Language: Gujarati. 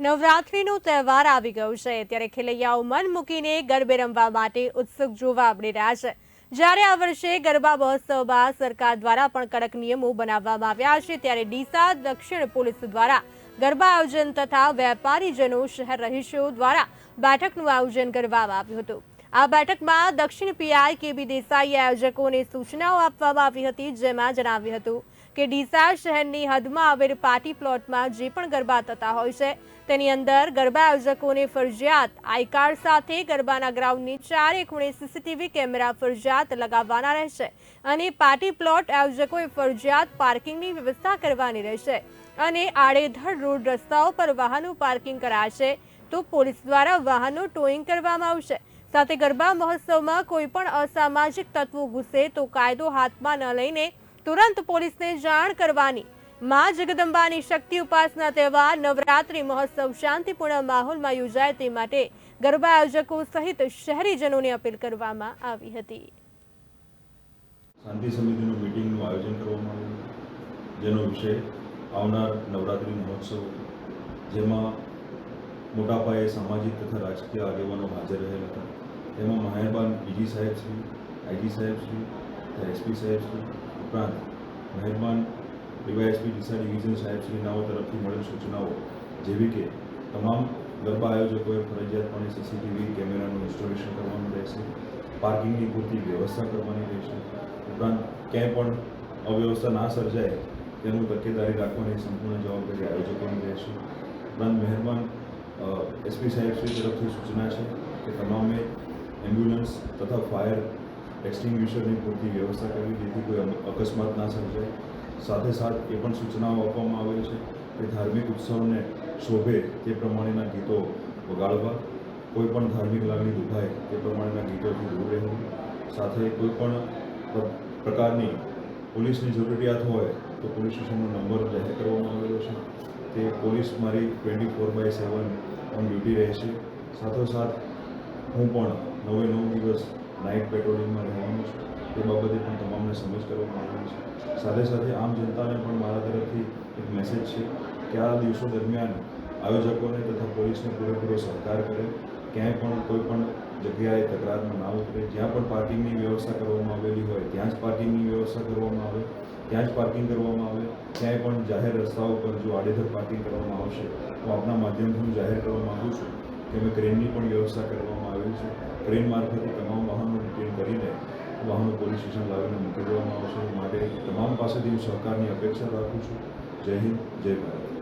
નવરાત્રીનો તહેવાર આવી ગયો છે. ત્યારે ખેલૈયાઓ મન મૂકીને ગરબે રમવા માટે ઉત્સુક જોવા મળી રહ્યા છે. જ્યારે આ વર્ષે ગરબા મહોત્સવમાં સરકાર દ્વારા પણ કડક નિયમો બનાવવામાં આવ્યા છે, ત્યારે ડીસા દક્ષિણ પોલીસ દ્વારા ગરબા આયોજન તથા વેપારીજનો શહેર રહીશો દ્વારા બેઠકનું આયોજન કરવામાં આવ્યું હતું. આ બેઠકમાં દક્ષિણ પીઆઈ કેબી દેસાઈએ આયોજકોને સૂચનાઓ આપવામાં આવી હતી, જેમાં જણાવ્યું હતું કે ડીસા શહેરની હદમાં આવેલ પાર્ટી પ્લોટમાં જે પણ ગરબા થતા હોય છે, તેની અંદર ગરબા આયોજકોને ફરજિયાત આઈ સાથે ગરબાના ગ્રાઉન્ડની ચારે ખૂણે સીસીટીવી કેમેરા ફરજિયાત લગાવવાના રહેશે અને પાર્ટી પ્લોટ આયોજકોએ ફરજિયાત પાર્કિંગની વ્યવસ્થા કરવાની રહેશે અને આડેધડ રોડ રસ્તાઓ પર વાહનો પાર્કિંગ કરાશે તો પોલીસ દ્વારા વાહનો ટોઈંગ કરવામાં આવશે. સાથે ગરબા મહોત્સવમાં કોઈ પણ અસામાજિક તત્વો ઘૂસે તો કાયદો હાથમાં ન લઈને તુરંત પોલીસને જાણ કરવાની. માં જગદંબાની શક્તિ ઉપાસના તહેવાર, નવરાત્રી મહોત્સવ, શાંતિપૂર્ણ માહોલમાં યોજાય તે માટે ગરબા આયોજકો સહિત શહેરીજનોને અપીલ કરવામાં આવી હતી. શાંતિ સમિતિનું મીટિંગનું આયોજન કરવામાં આવ્યું. જેનો વિષય આવનાર નવરાત્રી મહોત્સવ. જેમાં મોટા પાયે સામાજિક તથા રાજકીય આગેવાનો હાજર રહેલા હતા. તેમાં મહેરબાન બીજી સાહેબ શ્રી, આઈજી સાહેબ શ્રી એસપી સાહેબ શ્રી ઉપરાંત મહેરબાન ડીવાયએસપી ડીસા ડિવિઝન સાહેબ શ્રીનાઓ તરફથી મળેલ સૂચનાઓ, જેવી કે તમામ ગરબા આયોજકોએ ફરજિયાતપણે સીસીટીવી કેમેરાનું ઇન્સ્ટોલેશન કરવાનું રહેશે, પાર્કિંગની પૂરતી વ્યવસ્થા કરવાની રહેશે, ઉપરાંત ક્યાંય પણ અવ્યવસ્થા ના સર્જાય તેનું તકેદારી રાખવાની સંપૂર્ણ જવાબદારી આયોજકોની રહેશે. ઉપરાંત મહેરબાન એસપી સાહેબ શ્રી તરફથી સૂચના છે કે તમામે એમ્બ્યુલન્સ તથા ફાયર એક્સટિંગ્વિશરની પૂરતી વ્યવસ્થા કરવી જેથી કોઈ અકસ્માત ના સર્જાય. સાથે સાથ એ પણ સૂચનાઓ આપવામાં આવેલ છે કે ધાર્મિક ઉત્સવને શોભે તે પ્રમાણેના ગીતો વગાડવા. કોઈ પણ ધાર્મિક લાગણી દુભાય તે પ્રમાણેના ગીતોથી દૂર રહેવું. સાથે કોઈ પણ પ્રકારની પોલીસની જરૂરિયાત હોય તો પોલીસ સ્ટેશનનો નંબર જાહેર કરવામાં આવેલો છે. તે પોલીસ મારી twenty four by seven on duty રહેશે સાથોસાથ હું પણ નવે નવ દિવસ નાઇટ પેટ્રોલિંગમાં રહેવાનું છે. તે બાબતે પણ તમામને સમજ કરવામાં આવેલી છે. સાથે સાથે આમ જનતાને પણ મારા તરફથી એક મેસેજ છે કે આ દિવસો દરમિયાન આયોજકોને તથા પોલીસને પૂરેપૂરો સહકાર કરે. ક્યાંય પણ કોઈ પણ જગ્યાએ તકરારમાં ના ઉતરે. જ્યાં પણ પાર્કિંગની વ્યવસ્થા કરવામાં આવેલી હોય, ત્યાં જ પાર્કિંગની વ્યવસ્થા કરવામાં આવે, ત્યાં જ પાર્કિંગ કરવામાં આવે. ક્યાંય પણ જાહેર રસ્તાઓ પર જો આડેધડ પાર્કિંગ કરવામાં આવશે, તો આપના માધ્યમથી હું જાહેર કરવા માગું છું કે અમે ક્રેનની પણ વ્યવસ્થા કરવામાં આવેલી છે. ક્રેન મારફતે તમામ કરીને વાહનો પોલીસ સ્ટેશન લાવીને મૂકી દેવામાં આવશે માટે તમામ પાસેથી હું સહકારની અપેક્ષા રાખું છું. જય હિન્દ, જય ભારત.